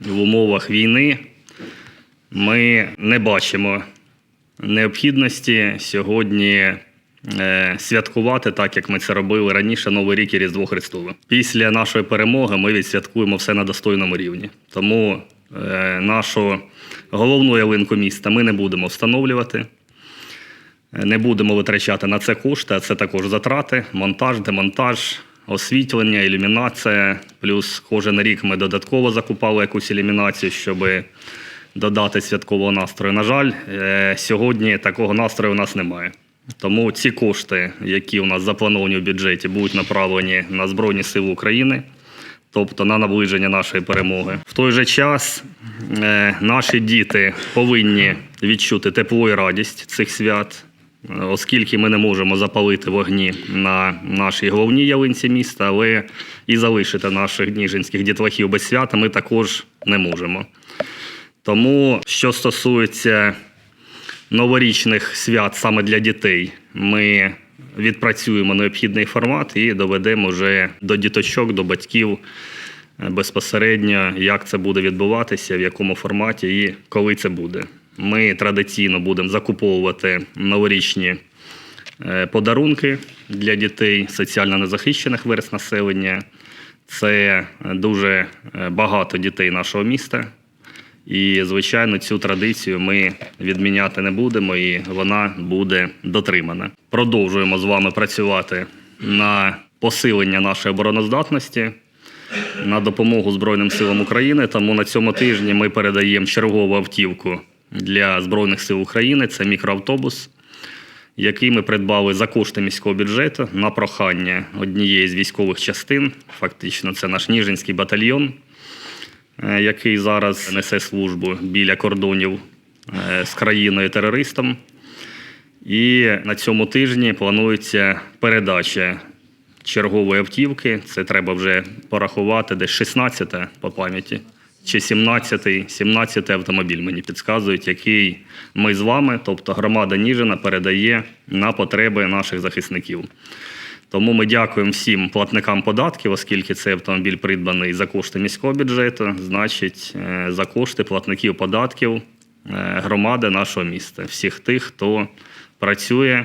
В умовах війни ми не бачимо необхідності сьогодні е, святкувати так, як ми це робили раніше Новий рік і Різдво Христове. Після нашої перемоги ми відсвяткуємо все на достойному рівні. Тому е, нашу головну ялинку міста ми не будемо встановлювати. Не будемо витрачати на це кошти, а це також затрати, монтаж, демонтаж, освітлення, ілюмінація. Плюс кожен рік ми додатково закупали якусь ілюмінацію, щоб додати святкового настрою. На жаль, е, сьогодні такого настрою у нас немає. Тому ці кошти, які у нас заплановані в бюджеті, будуть направлені на Збройні Сили України, тобто на наближення нашої перемоги. В той же час е, наші діти повинні відчути тепло і радість цих свят, оскільки ми не можемо запалити вогні на нашій головній ялинці міста, але і залишити наших ніжинських дітлахів без свята ми також не можемо. Тому, що стосується новорічних свят саме для дітей, ми відпрацюємо необхідний формат і доведемо вже до діточок, до батьків е, безпосередньо, як це буде відбуватися, в якому форматі і коли це буде. Ми традиційно будемо закуповувати новорічні е, подарунки для дітей соціально незахищених верст населення. Це дуже е, багато дітей нашого міста. І, звичайно, цю традицію ми відміняти не будемо, і вона буде дотримана. Продовжуємо з вами працювати на посилення нашої обороноздатності, на допомогу Збройним силам України. Тому на цьому тижні ми передаємо чергову автівку для Збройних сил України. Це мікроавтобус, який ми придбали за кошти міського бюджету на прохання однієї з військових частин. Фактично, це наш Ніжинський батальйон е, який зараз несе службу біля кордонів е, з країною терористом. І на цьому тижні планується передача чергової автівки. Це треба вже порахувати, десь 16 по пам'яті. Чи 17-й, 17 автомобіль мені підказують, який ми з вами, тобто громада Ніжина, передає на потреби наших захисників. Тому ми дякуємо всім платникам податків, оскільки цей автомобіль придбаний за кошти міського бюджету, значить, е, за кошти платників податків е, громади нашого міста, всіх тих, хто працює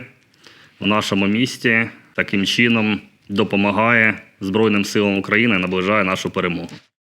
в нашому місті, таким чином допомагає Збройним силам України, наближає нашу перемогу.